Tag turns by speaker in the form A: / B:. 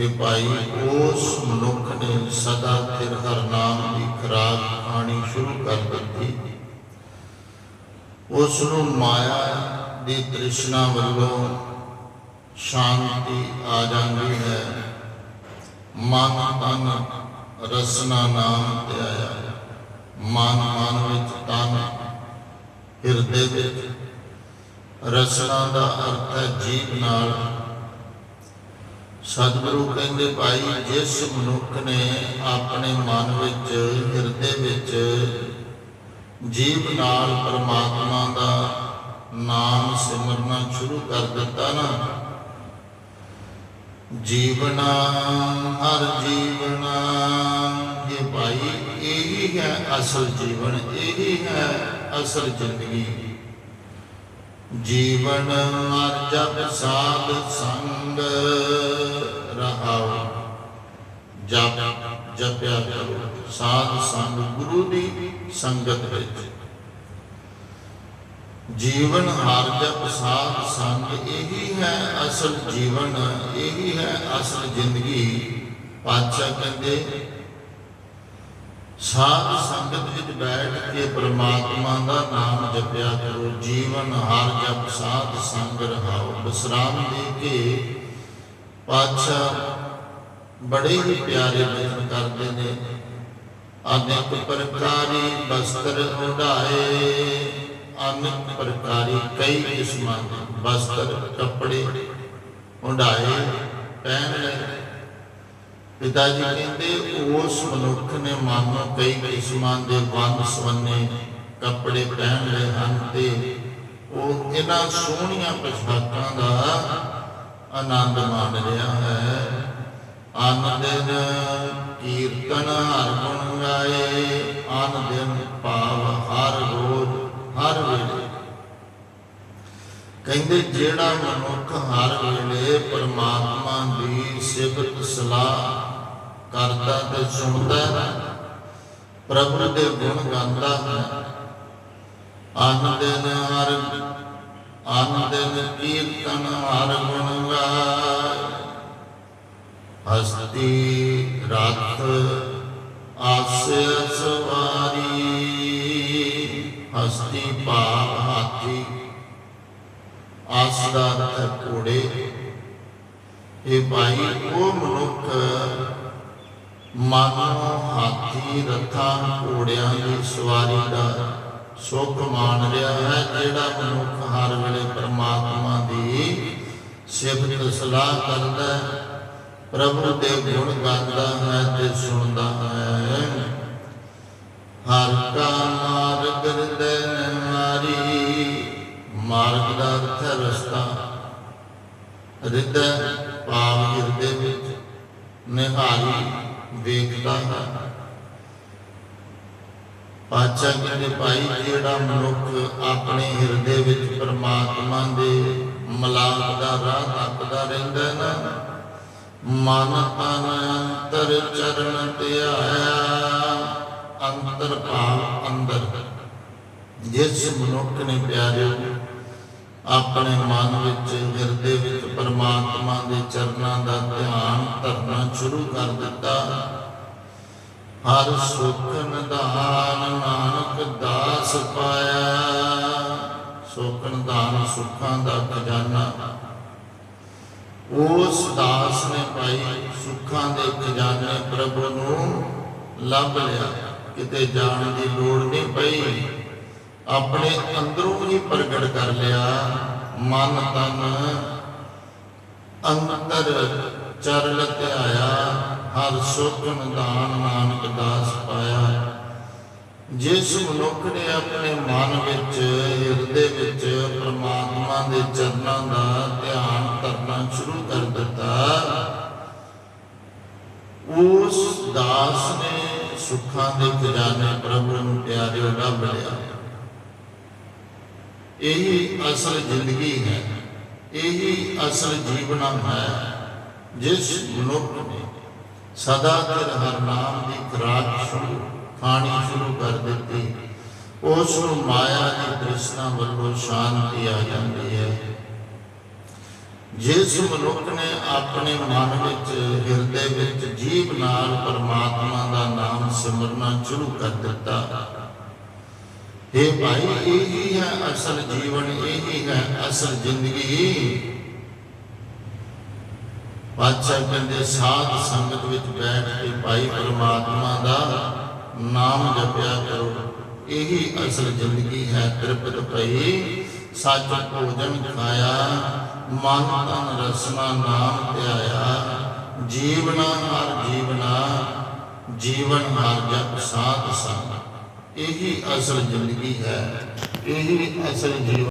A: ਇਹ ਭਾਈ, ਉਸ ਮਨੁੱਖ ਨੇ ਸਦਾ ਤੇਰ ਹਰ ਨਾਮ ਦੀ ਖਰਾਕ ਖਾਣੀ ਸ਼ੁਰੂ ਕਰ ਦਿੱਤੀ। ਉਸ ਨੂੰ ਮਾਇਆ ਦੀ ਤ੍ਰਿਸ਼ਨਾ ਵੱਲੋਂ ਸ਼ਾਂਤੀ ਆ ਜਾਂਦੀ ਹੈ। ਮਨ ਤਨ ਰਸਨਾ ਨਾਮ ਤੇ ਆਇਆ ਮਨ ਮਨ ਵਿੱਚ ਤਨ ਹਿਰਦੇ ਵਿੱਚ। ਰਸਨਾ ਦਾ ਅਰਥ ਹੈ ਜੀਵ ਨਾਲ ਸਤਿਗੁਰੂ ਕਹਿੰਦੇ ਭਾਈ, ਜਿਸ ਮਨੁੱਖ ਨੇ ਆਪਣੇ ਮਨ ਵਿੱਚ, ਹਿਰਦੇ ਵਿੱਚ ਜੀਵ ਨਾਲ ਪਰਮਾਤਮਾ ਦਾ ਨਾਮ ਸਿਮਰਨਾ ਸ਼ੁਰੂ ਕਰ ਦਿੱਤਾ ਨਾ। ਜੀਵਨਾ, ਹਰ ਜੀਵਨਾ ਇਹ ਭਾਈ, ਇਹੀ ਹੈ ਅਸਲ ਜੀਵਨ, ਇਹੀ ਹੈ ਅਸਲ ਜ਼ਿੰਦਗੀ। ਜੀਵਨ ਮਰ ਜਪ ਸਾਧ ਸੰਗ ਰਹਾਉ ਜਪ ਜਪਿਆ ਕਰੋ ਸਾਧ ਸੰਗ ਗੁਰੂ ਦੀ ਸੰਗਤ ਵਿੱਚ। ਜੀਵਨ ਹਰ ਜਪ ਸਾਧ ਸੰਗ ਇਹੀ ਹੈ ਅਸਲ ਜੀਵਨ, ਇਹੀ ਹੈ ਅਸਲ ਜ਼ਿੰਦਗੀ, ਪਾਤਸ਼ਾਹ ਕਹਿੰਦੇ, ਸਾਧ ਸੰਗਤ ਵਿੱਚ ਬੈਠ ਕੇ ਪ੍ਰਮਾਤਮਾ ਦਾ ਨਾਮ ਜਪਿਆ ਕਰੋ, ਜੀਵਨ ਹਰ ਜਪ ਸਾਧ ਸੰਗ ਰਹਾਓ। ਵਿਸਰਾਮ ਦੇ ਕੇ ਪਾਤਸ਼ਾਹ ਬੜੇ ਹੀ ਪਿਆਰੇ ਬਚਨ ਕਰਦੇ ਨੇ। ਅਨੇਕ ਪ੍ਰਕਾਰੀ ਬਸਤਰ ਉਡਾਏ ਅਨੇਕ ਪ੍ਰਕਾਰੀ ਕਈ ਕਿਸਮਾਂ ਦੇ ਬਸਤਰ, ਕੱਪੜੇ ਉਡਾਏ ਪਹਿਨ ਲਏ। ਪਿਤਾ ਜੀ ਕਹਿੰਦੇ, ਉਸ ਮਨੁੱਖ ਨੇ ਮਾਨੋ ਕਈ ਕਿਸਮਾਂ ਦੇ ਵੰਨ ਸਵੰਨੇ ਕੱਪੜੇ ਪਹਿਨ ਲਏ ਹਨ ਤੇ ਉਹ ਇਹਨਾਂ ਸੋਹਣੀਆਂ ਪੋਸ਼ਾਕਾਂ ਦਾ ਆਨੰਦ ਮਾਣ ਰਿਹਾ ਹੈ। ਅਨ ਦਿਨ ਕੀਰਤਨ ਹਰ ਗੁਣ ਗਾਏ ਅਨ ਦਿਨ ਭਾਵ ਹਰ ਰੋਜ਼, ਹਰ ਵੇਲੇ। ਕਹਿੰਦੇ, ਜਿਹੜਾ ਮਨੁੱਖ ਹਰ ਵੇਲੇ ਪਰਮਾਤਮਾ ਦੀ ਸਿਫਤ ਸਲਾਹ ਕਰਦਾ ਤੇ ਸੁਣਦਾ ਹੈ, ਪ੍ਰਭੂ ਦੇ ਗੁਣ ਗਾਉਂਦਾ ਹੈ। ਅਨ ਦਿਨ ਹਰ ਅਨ ਦਿਨ ਕੀਰਤਨ ਹਰ ਗੁਣ ਗਾਏ। ਹਸਤੀ ਰਥ ਆਸੇ ਸਵਾਰੀ। ਹਸਤੀ ਭਾਵ ਹਾਥੀ, ਆਸ ਦਾ ਅਰਥ ਇਹ ਭਾਈ, ਉਹ ਮਨੁੱਖ ਮਾਨੋ ਹਾਥੀ ਰਥਾਂ ਘੋੜਿਆਂ ਦੀ ਸਵਾਰੀ ਦਾ ਸੁੱਖ ਮਾਣ ਰਿਹਾ ਹੈ, ਜਿਹੜਾ ਮਨੁੱਖ ਹਰ ਵੇਲੇ ਪਰਮਾਤਮਾ ਦੀ ਸਿਫਤ ਸਲਾਹ ਕਰਦਾ ਹੈ। ਪ੍ਰਭੂ ਦੇ ਗੁਣ ਗਾਉਂਦਾ ਹੈ ਤੇ ਸੁਣਦਾ ਹੈ। ਹਰ ਕਾ ਮਾਰਗ ਹਿਰਦੈ ਮਾਰੀ ਮਾਰਗ ਦਾ ਅਰਥ ਹੈ ਰਸਤਾ। ਹਿਰਦੈ ਭਾਵ ਹਿਰਦੇ ਵਿੱਚ, ਨਿਹਾਰੀ ਵੇਖਦਾ ਹੈ। ਪਾਚਾ ਕਹਿੰਦੇ, ਭਾਈ, ਜਿਹੜਾ ਮਨੁੱਖ ਆਪਣੇ ਹਿਰਦੇ ਵਿੱਚ ਪਰਮਾਤਮਾ ਦੇ ਮਲਾਪ ਦਾ ਰਾਹ ਤੱਕਦਾ ਰਹਿੰਦਾ ਨਾ ਮਨ ਤਨ ਅੰਤਰ ਚਰਨ ਧਿਆਇਆ, ਅੰਤਰ ਭਾਵ ਅੰਦਰ। ਜਿਸ ਮਨੁੱਖ ਨੇ ਪਿਆਰਿਓ, ਆਪਣੇ ਮਨ ਵਿੱਚ, ਹਿਰਦੇ ਵਿੱਚ ਪਰਮਾਤਮਾ ਦੇ ਚਰਨਾਂ ਦਾ ਧਿਆਨ ਧਰਨਾ ਸ਼ੁਰੂ ਕਰ ਦਿੱਤਾ। ਹਰ ਸੁਖ ਨਿਧਾਨ ਨਾਨਕ ਦਾਸ ਪਾਇਆ। ਸੁਖ ਨਿਧਾਨ ਸੁੱਖਾਂ ਦਾ ਖਜ਼ਾਨਾ ਉਸ ਦਾਸ ਨੇ ਭਾਈ ਸੁੱਖਾਂ ਦੇ ਖਜ਼ਾਨੇ ਪ੍ਰਭੂ ਨੂੰ ਲੱਭ ਲਿਆ। ਕਿਤੇ ਜਾਣ ਦੀ ਲੋੜ ਨਹੀਂ ਪਈ। ਆਪਣੇ ਅੰਦਰੋਂ ਹੀ ਪ੍ਰਗਟ ਕਰ ਲਿਆ। ਮਨ ਤਨ ਅੰਤਰ ਚਰਲ ਧਿਆਇਆ ਹਰ ਸੁਖ ਨਿਦਾਨ ਨਾਨਕ ਦਾਸ ਪਾਇਆ। ਜਿਸ ਮਨੁੱਖ ਨੇ ਆਪਣੇ ਮਨ ਵਿੱਚ, ਹਿਰਦੇ ਵਿੱਚ, ਪ੍ਰਮਾਤਮਾ ਦੇ ਚਰਨਾਂ ਦਾ ਉਸ ਦਾਸ ਨੇ ਸੁੱਖਾਂ ਦੇ ਖਜ਼ਾਨੇ ਪ੍ਰਭੂ ਨੂੰ ਪਿਆਰੇ ਲੱਭ ਲਿਆ। ਇਹੀ ਅਸਲ ਜ਼ਿੰਦਗੀ ਹੈ। ਇਹੀ ਅਸਲ ਜੀਵਨ ਹੈ। ਜਿਸ ਮਨੁੱਖ ਨੇ ਸਦਾ ਤੇਰ ਹਰ ਨਾਮ ਦੀ ਖਰਾਕ ਸ਼ੁਰੂ, ਖਾਣੀ ਸ਼ੁਰੂ ਕਰ ਦਿੱਤੀ। ਉਸ ਨੂੰ ਮਾਇਆ ਦੀ ਤ੍ਰਿਸ਼ਨਾ ਵੱਲੋਂ ਸ਼ਾਂਤੀ ਆ ਜਾਂਦੀ ਹੈ। ਜਿਸ ਮਨੁੱਖ ਨੇ ਆਪਣੇ ਮਨ ਵਿੱਚ, ਹਿਰਦੇ ਵਿੱਚ ਜੀਵ ਨਾਲ ਪਰਮਾਤਮਾ ਦਾ ਨਾਮ ਸਿਮਰਨਾ ਸ਼ੁਰੂ ਕਰ ਦਿੱਤਾ। ਇਹ ਭਾਈ, ਇਹ ਹੀ ਹੈ ਅਸਲ ਜੀਵਨ, ਇਹ ਹੀ ਹੈ ਅਸਲ ਜ਼ਿੰਦਗੀ। ਪਾਤਸ਼ਾਹ ਕਹਿੰਦੇ, ਸਾਧ ਸੰਗਤ ਵਿੱਚ ਬੈਠ ਕੇ ਭਾਈ ਪਰਮਾਤਮਾ ਦਾ ਨਾਮ ਜਪਿਆ ਕਰੋ। ਇਹੀ ਅਸਲ ਜ਼ਿੰਦਗੀ ਹੈ। ਤ੍ਰਿਪਤ ਭਈ, ਸੱਚ ਭੋਜਨ ਖਾਇਆ ਮਨ ਤਨ ਰਸਨਾ ਨਾਮ ਧਿਆਇਆ, ਜੀਵਨਾ ਹਰ ਜੀਵਨਾ, ਜੀਵਨ ਹਰ ਜਪ ਸਾਧ ਸੰਗ। ਇਹੀ ਅਸਲ ਜ਼ਿੰਦਗੀ ਹੈ, ਇਹੀ ਅਸਲ ਜੀਵਨ